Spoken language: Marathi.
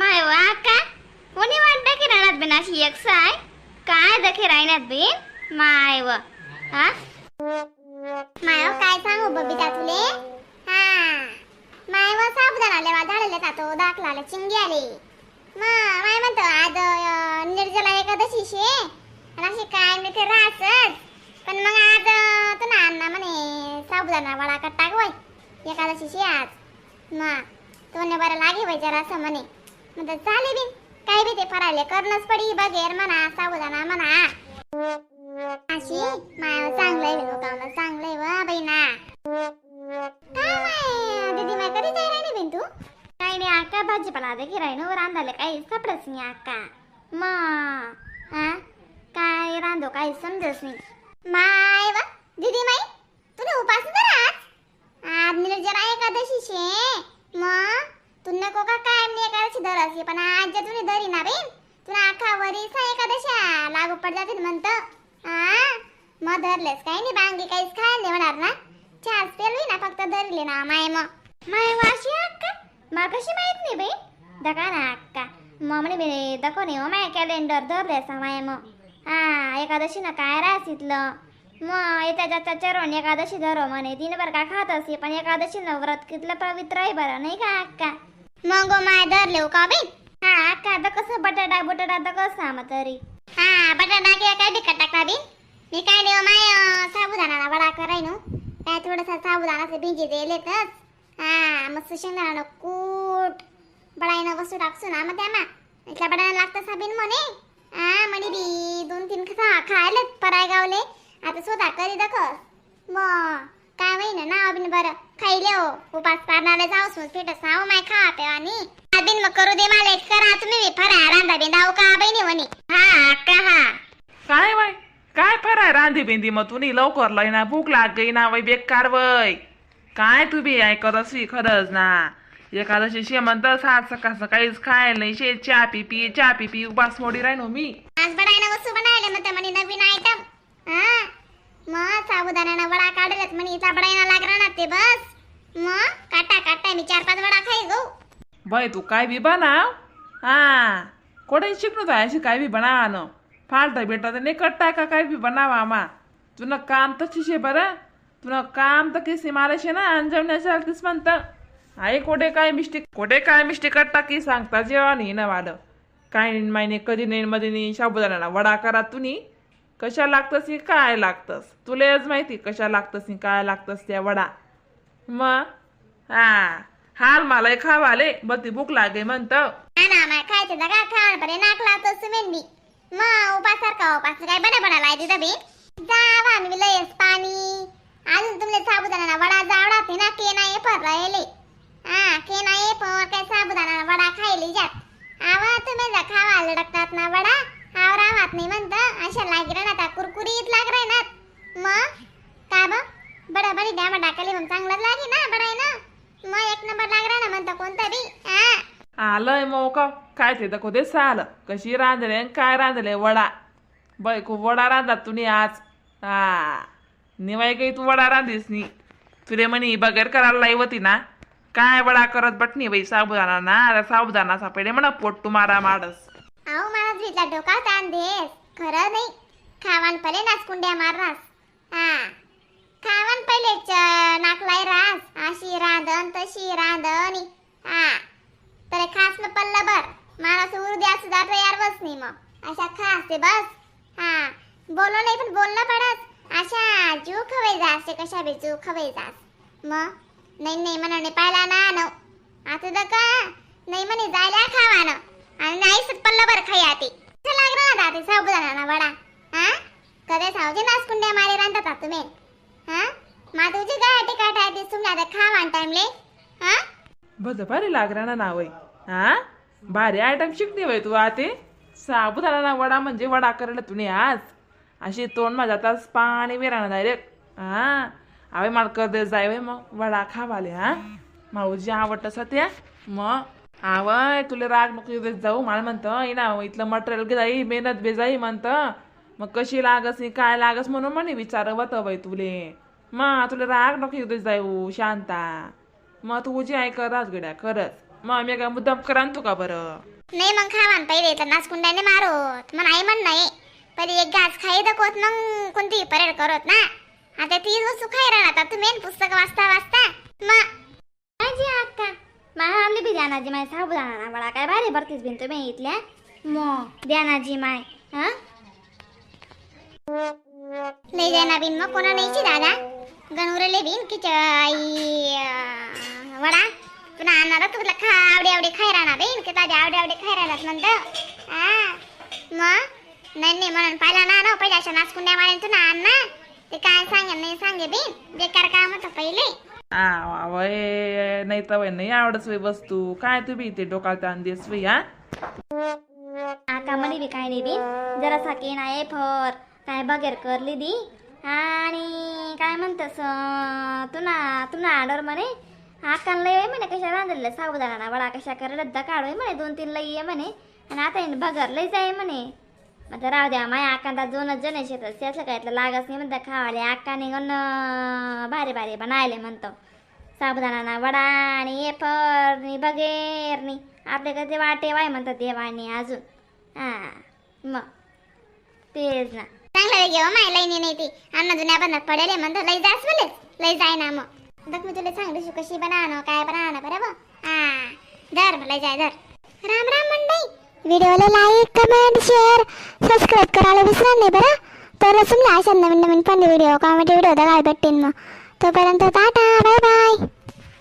माय वा का कोणी वाटतं की राहणार बिन अशी एक साय. काय दखे राहण्यात बिन? माय व. हा? माय काय सांगू बबिता तुले हा. माय व साबुदाणा आले झालेले तो दाखला चिंगी आले मा माय म्हणतो आज निर्जला एकादशी शे. आणि अशी काय मी ते राहतच पण मग आज तू ना अण्णा म्हणे साबुदाणा वडा कट्टा वय एकादशी शे आज. मा तो बरं लागे वय जरा असं म्हणे. म्हणतात चाले बिन काय बी ते फरायले करणच पडी बघेर म्हणा साबुदाणा म्हणा. अशी माया चांगलंय विनू काम चांगलंय वा बहिणा. दीदी माय कधी जाय राहिली बिन तू? काय नाही अक्का भाजीपाला दखे राहिनो रांधाले काही सापडच नाही आका. मा हा काय रांधो काही समजच नाही. माय वा दीदी माई तुला उपास तर आज? निर्जरा एकादशी शे मग मी असे पण आज जे तुने धरी ना बे तुला आखा वरीचा एकादशा लागू पड जाते म्हणत. मग धरलेस काही नाही बांगी काहीच खायला नाही होणार ना. चार पेलवी ना फक्त धरले ना माय मग माय वाशी अक्का मला कशी माहीत नाही बे. दका ना अक्का. मग म्हणे मी दको नाही हो माय कॅलेंडर धरलेस माय मग हा एकादशी ना काय राहस इथलं. मग येत्या जाता चरण एकादशी धरो म्हणे दिनभर का खात असे पण एकादशी न व्रत कितलं पवित्र आहे बरं नाही का अक्का? मग गो माय धरले का बे? हा का कसं बटाटा बटाटा तर कसं मग तरी? हा बटाटा किंवा काय बिकट टाकला बी? मी काय नाही माय अं, साबुदाणा वडा कराय नो काय थोडासा साबुदाणाचं भिंजी दिलेतच हा मस्त शेंगदाणा कूट बडाईनं वस्तू टाकसू ना मग त्यामा. इथला बडाणा लागतं साबीन म्हणे. हा म्हणे बी दोन तीन खा खायलेत पराय गावले आता स्वतः करी दखस मग काय महिना ना अभिन बरं. हो. उपास पारणारे जाऊ सून पीठ साव माय खा पेवानी. अबिन मग करू दे मला एक करा तुम्ही बी फरा रांधा बी दाऊ का बहिणी म्हणे? हा अक्का हा. काय वय काय फराय रांधी बिंदी मग तुनी? लवकर लय ना भूक लाग गई ना वय बेकार वय काय तू बी ऐकत असवी खरंच ना. एखादशी शे म्हणतं सात सकाळ सकाळीच खायला नाही शे चहा पी पी चहा पी पी उपास मोडी राहिनो मी. आज बनायला वस्तू बनायला मग म्हणे नवीन आयटम मग साबुदाण्यानं वडा काढलेत म्हणे इथला बडायना लागणार ना ते बस. मग काटा काटा मी चार पाच वडा खाई गो बाय तू काय बी बनाव? हा. कोठे शिकलो तो अशी काय बी बनावानं. फालता बेटा तर नाही कट्टा का काय बी बनावा मा तुला काम तर शिशे बरं. तुला काम तर किसी मारे शे ना अंजवण्याच्या तीस म्हणतं. आई कोठे काय मिस्टेक कोठे काय मिस्टेक कट्टा की सांगता जेव्हा नाही ना वालं काय माहिने कधी नाही मध्ये नाही साबुदाण्याला वडा करा तुम्ही. कशा लागतस की काय लागतस? तुलाच माहिती कशा लागतस की काय लागतस त्या वडा. मग? हा. हाल मला खावाले बती भूक लागे म्हणतं. ना माय नाक मग उपास उपास काय जावा मी लयस पाणी. अजून तुमले साबुदाणा वडा जावडा ते ना के नाही फर राहिले. हा के नाही पर काय साबुदाणा वडा खायली जात आवा तुम्ही जा खावा लडकतात ना वडा. आवरा राहत नाही म्हणत अशा लागी ना कुरकुरीत लाग ना मग का बा बडा बडी द्या वडा खाली मग चांगलंच लागे ना बडाय ना? मग एक नंबर लाग ना म्हणतं कोणतं बी हा? आलंय मग का? काय ते दाखव दे आलं कशी रांधले आणि काय रांधले वडा. बाय खूप वडा रांधतात तुम्ही आज. हा. निवाय काही तू वडा रांधीस नी. तुले म्हणी बगैर करायला लाई होती ना. काय वडा करत बटणी बाई साबुदाणा ना? अरे साबुदाणा सापडे म्हणा पोट मारा माडस. अहो मला तुझा डोका ताण देस. खरं नाही. खावान पहिले नाचकुंड्या माररास हा. खावन पहिले च- रास अशी रांधन तशी रांधन हा. तर खास न पल्ल बर. माणूस उद्या सुद्धा तयार बस नाही मग. अशा खास ते बस. हा. बोलो नाही पण बोलणं पडत अशा जीव खवाई जास ते कशा बी जीव खवाई जास. मग? नाही नाही म्हणा पाहिला ना आण आता तर का? नाही म्हणे जायला खावानं आणि नाही सत पल्ल बर खाई ते. कसं लागणार आता सब जणांना वडा हा? कधी सावजे नाचकुंड्या मारे रांधतात तुम्ही? हा? मा तुझी काय टिकाट आहे ते तुम्ही आता खावा टाइमले हा? भारी लागला ना नावय हा? भारी आयटम शिकते वय तू आते. साबुदाणा ना वडा म्हणजे वडा करायला तुम्ही आज. अशी तोंड माझ्या आता पाणी विराणं डायरेक्ट हा? अवे मला कर जाय वय मग. वडा खावाले हा? माऊजी आवडत सत्या. मग? आवय तुला राग नको देत जाऊ. मला म्हणतं ना इथलं मटेरियल घे जाई मेहनत बे जाई म्हणतं. मग कशी लागस ही काय लागस म्हणून म्हणे विचार वत बाई तुले. मग तुला राग नको येऊ जाऊ शांता. मग तू जी ऐक राज गड्या खरंच. मग मी काय मुद्दाम कर आणतो का बरं? नाही मग खावान पहिले तर नाचकुंड्याने मारोत. मग आई म्हण नाही. पहिले एक घास खाई दकोत मग कोणती परेड करत ना? आता ती वस्तू खाई राहणार. तुम्ही मेन पुस्तक वाचता वाचता. मग माझी अक्का माय आमली बी द्यानाजी माय साबुदाणा वडा काय भारी भरतीस बिन तुम्ही इथल्या? मो द्यानाजी माय हा? लय जायना बिन मग कोणा न्यायची दादा। गणुरले बिन की आई वडा। तुला आणणार तुला खा आवडे आवडे खाय राहणार बिन की ताजे आवडे आवडे खाय राहणार म्हणतं हा मग नाही नाही म्हणून पाहिला ना ना पहिले अशा नाचकुंड्या मारेन तू ना आण ते काय सांगे नाही सांगे बिन बेकार काम होतं पहिले। आ वय नाही तर नाही आवडच वय वस्तू। काय तुम्ही इथे डोकाला ताण देस वय हा? आका म्हणे बी काय नाही बी जरासा की नाही फर। काय बघेर करली दी आणि काय म्हणतस तुना तुना आडर म्हणे आकान लय आहे म्हणे कशा रांधलेलं साबुदाणा वडा कशा कर रद्दा काढोय म्हणे दोन तीन लई आहे म्हणे. आणि आता येईन लय लई जाय म्हणे. मग राहू द्या माया आकांदा दोनच जण आहे शेतात त्याचं काय इथलं लागच नाही म्हणता खावाले आकाने गण भारी भारी बनायले म्हणतो. साबुदाणा वडा आणि एफरनी बगेरनी. आपले कधी वाटे वाय म्हणतात देवाने अजून. हां मग. तेच ना. चांगलं घेऊ माय लई नाही ती. अन्न जुन्या बंदात पडेल म्हणतो लई जास बोले लई जाय ना मग. बघ मी तुला चांगली शू कशी बनावं काय बनावं बरोबर हा. धर मला जाय धर. राम राम मंडई. व्हिडिओला लाईक कमेंट शेअर सबस्क्राईब करायला विसरा नाही बरं? तर तुम्हाला अशा नवीन नवीन पण व्हिडिओ कॉमेडी व्हिडिओ काय भेटतील मग. तोपर्यंत टाटा बाय बाय